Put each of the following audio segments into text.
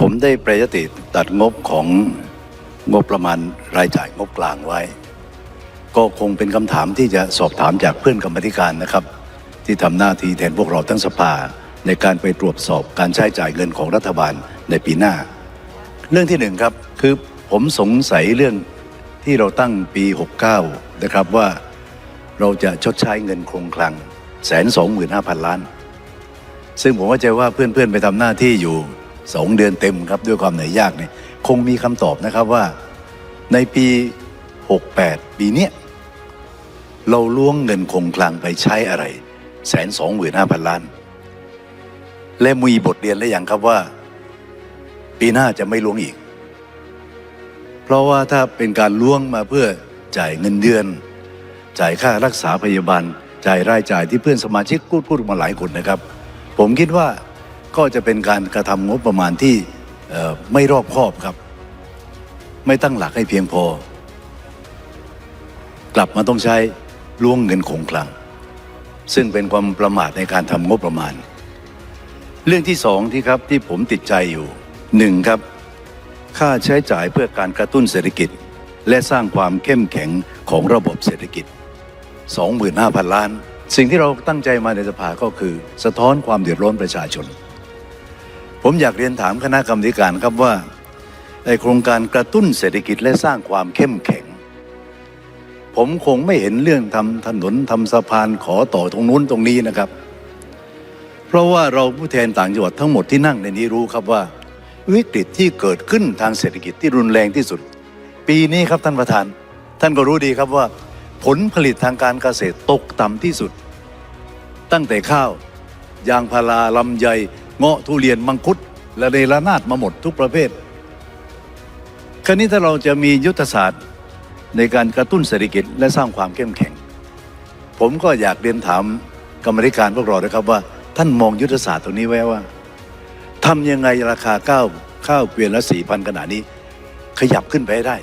ผมได้ปรยติตัดงบของงบประมาณรายจ่ายงบกลางไว้ ก็คงเป็นคำถามที่จะสอบถามจากเพื่อนกรรมธิการนะครับ ที่ทำหน้าที่แทนพวกเราทั้งสภา ในการไปตรวจสอบการใช้จ่ายเงินของรัฐบาลในปีหน้า เรื่องที่หนึ่งครับคือผมสงสัยเรื่องที่เราตั้งปี 69 นะครับว่าเราจะชดใช้เงินคงคลังแสนสองหมื่นห้าพันล้าน ซึ่งผมเข้าใจว่าเพื่อนๆไปทำหน้าที่อยู่ สองเดือนเต็มครับด้วยความเหนื่อยยากเนี่ยคงมีคำตอบนะครับว่าในปี 68 ปีเนี้ยเราล้วงเงินคงคลังไปใช้อะไรแสนสองหมื่นห้าพันล้าน และมีบทเรียนแล้วอย่างครับว่า ปีหน้าจะไม่ล้วงอีก เพราะว่าถ้าเป็นการล้วงมาเพื่อจ่ายเงินเดือน จ่ายค่ารักษาพยาบาล จ่ายรายจ่ายที่เพื่อนสมาชิกพูดพูดมาหลายคนนะครับ ผมคิดว่า ก็จะเป็นการกระทำงบประมาณที่ไม่รอบคอบครับ ไม่ตั้งหลักให้เพียงพอ กลับมาต้องใช้ล้วงเงินคงคลัง ซึ่งเป็นความประมาทในการทำงบประมาณ เรื่องที่สองที่ครับที่ผมติดใจอยู่หนึ่งครับ ค่าใช้จ่ายเพื่อการกระตุ้นเศรษฐกิจ และสร้างความเข้มแข็งของระบบเศรษฐกิจ 25,000 ล้าน สิ่งที่เราตั้งใจมาในสภาก็คือ สะท้อนความเดือดร้อนประชาชน ผมอยากเรียนถามคณะกรรมการครับว่าในโครงการกระตุ้นเศรษฐกิจและสร้างความเข้มแข็ง ผมคงไม่เห็นเรื่องทำถนนทำสะพานขอต่อตรงนู้นตรงนี้นะครับ เพราะว่าเราผู้แทนต่างจังหวัดทั้งหมดที่นั่งในนี้รู้ครับว่า วิกฤตที่เกิดขึ้นทางเศรษฐกิจที่รุนแรงที่สุด ปีนี้ครับท่านประธาน ท่านก็รู้ดีครับว่า ผลผลิตทางการเกษตรตกต่ำที่สุด ตั้งแต่ข้าว ยางพาราลำไย เงาะทุเรียนมังคุดและเรรนาดมาหมดทุกประเภท คราวนี้ถ้าเราจะมียุทธศาสตร์ในการกระตุ้นเศรษฐกิจและสร้างความเข้มแข็ง ผมก็อยากเรียนถามกรรมธิการพวกเรานะครับว่า ท่านมองยุทธศาสตร์ตรงนี้ไว้ว่าทำยังไงราคาข้าวข้าวเกวียนละสี่พันขนาดนี้ ขยับขึ้นไปได้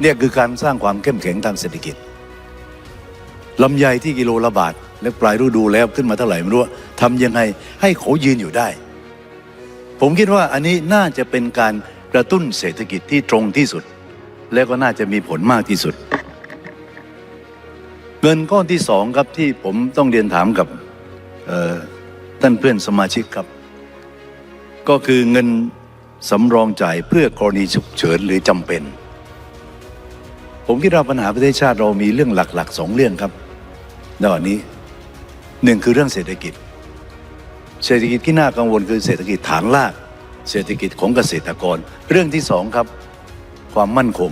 เนี่ยคือการสร้างความเข้มแข็งทางเศรษฐกิจลำไยที่กิโลละบาทและปลายฤดูแล้วขึ้นมาเท่าไหร่ไม่รู้ว่า ทำยังไงให้เขายืนอยู่ได้ ผมคิดว่าอันนี้น่าจะเป็นการกระตุ้นเศรษฐกิจที่ตรงที่สุด แล้วก็น่าจะมีผลมากที่สุด เงินก้อนที่สองครับที่ผมต้องเรียนถามกับท่านเพื่อนสมาชิกครับ ก็คือเงินสำรองจ่ายเพื่อกรณีฉุกเฉินหรือจำเป็น ผมคิดว่าปัญหาประเทศชาติเรามีเรื่องหลักๆสองเรื่องครับในวันนี้หนึ่งคือเรื่องเศรษฐกิจ เศรษฐกิจที่น่ากังวลคือเศรษฐกิจฐานราก เศรษฐกิจของเกษตรกร เรื่องที่สองครับ ความมั่นคง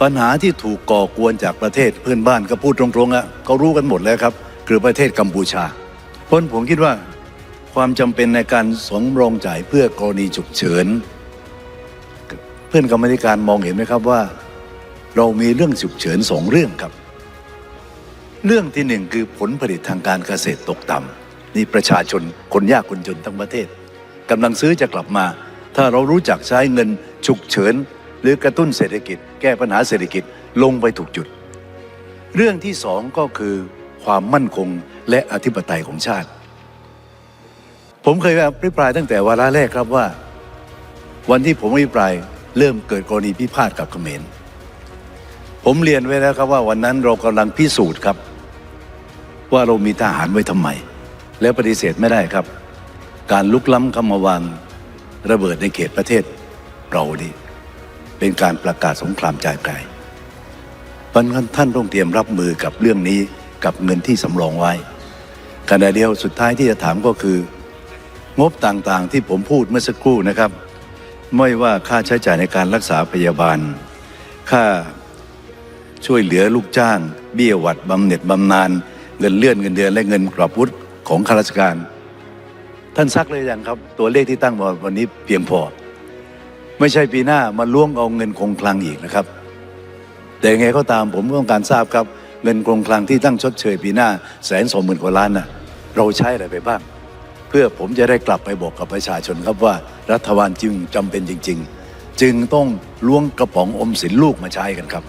ปัญหาที่ถูกก่อกวนจากประเทศเพื่อนบ้านก็พูดตรงๆอะเขารู้กันหมดแล้วครับ คือประเทศกัมพูชาเพราะฉะนั้นผมคิดว่าความจำเป็นในการสมรองจ่ายเพื่อกรณีฉุกเฉิน เพื่อนกรรมธิการมองเห็นไหมครับว่า เรามีเรื่องฉุกเฉินสองเรื่องครับ เรื่องที่หนึ่งคือผลผลิตทางการเกษตรตกต่ำ นี่ประชาชนคนยากคนจนทั้งประเทศกำลังซื้อจะกลับมา ถ้าเรารู้จักใช้เงินฉุกเฉิน หรือกระตุ้นเศรษฐกิจ แก้ปัญหาเศรษฐกิจลงไปถูกจุด เรื่องที่สองก็คือความมั่นคงและอธิปไตยของชาติ ผมเคยอภิปรายตั้งแต่วาระแรกครับว่า วันที่ผมอภิปรายเริ่มเกิดกรณีพิพาทกับเขมรผมเรียนไว้แล้วครับว่าวันนั้นเรากำลังพิสูจน์ครับ ว่าเรามีทหารไว้ทำไม แล้วปฏิเสธไม่ได้ครับ การลุกล้ำเข้ามาวางระเบิดในเขตประเทศเราดีเป็นการประกาศสงครามจายไกลเพราะนั้นท่านต้องเตรียมรับมือกับเรื่องนี้กับเงินที่สำรองไว้ขณะเดียวสุดท้ายที่จะถามก็คือ งบต่างๆที่ผมพูดเมื่อสักครู่นะครับ ไม่ว่าค่าใช้จ่ายในการรักษาพยาบาล ค่าช่วยเหลือลูกจ้าง เบี้ยหวัดบำเหน็จบำนาญเงินเลื่อนเงินเดือนและเงินกรอบวุฒิ ของข้าราชการ ท่านซักเลยยังครับ ตัวเลขที่ตั้งมาวันนี้เพียงพอ ไม่ใช่ปีหน้ามาล่วงเอาเงินคงคลังอีกนะครับ แต่ยังไงก็ตามผมต้องการทราบครับ เงินคงคลังที่ตั้งชดเชยปีหน้าแสนสองหมื่นกว่าล้านน่ะเราใช้อะไรไปบ้าง เพื่อผมจะได้กลับไปบอกกับประชาชนครับว่า รัฐบาลจึงจำเป็นจริง ๆ จึงต้องล้วงกระป๋องอมสินลูกมาใช้กันครับ